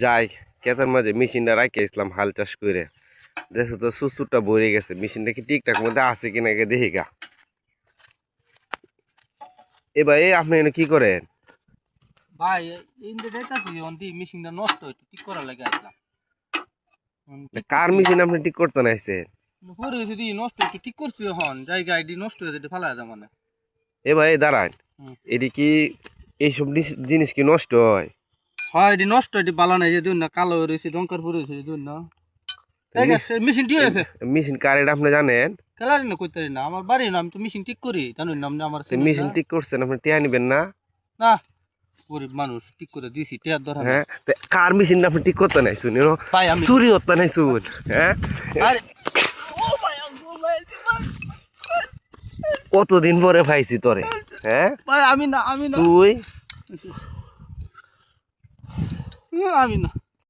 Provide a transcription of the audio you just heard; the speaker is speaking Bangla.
যাই ক্ষেতের মাঝে মেশিনটা রাখে ইসলাম হাল চাষ করে। দেখো তো সুসুরটা ভরে গেছে। মেশিনটা কি ঠিকঠাক মধ্যে আছে কিনা দেখি গা। এ ভাই আপনি কি করেন? ভাই ইন্দে যাইতাছি অন্তি মেশিনটা নষ্ট হইতো ঠিক করার লাগে আসলাম কার মেশিন আপনি ঠিক করতে নাইছেন? পরে হয়েছে দি নষ্ট হইতো ঠিক করছি জায়গা আইডি নষ্ট হয়ে যেতে ফালা মানে। এ ভাই দাঁড়ান। হুম। এটি কি এইসব জিনিস কি নষ্ট হয়? হয় এটি নষ্ট এটি বালা নাই যে না কালো রয়েছে ডঙ্কার পরে হয়েছে দুন না মেশিন ঠিক আছে? মেশিন কার এটা আপনি জানেন? খেলারি না কইতে না আমার বাড়ি না আমি তো মেশিন ঠিক করি জানুন না আপনি আমার মেশিন ঠিক করছেন আপনি টিয়া নিবেন না? না গরিব মানুষ ঠিক করে দিছি টেয়ার ধরা হ্যাঁ তো কার মেশিনটা আপনি ঠিক করতে নাই শুনি ভাই আমি চুরি হতে নাই শুন হ্যাঁ? আরে কতদিন পরে পাইছি তোরে হ্যাঁ? ভাই আমি না আমি না তুই? আমি না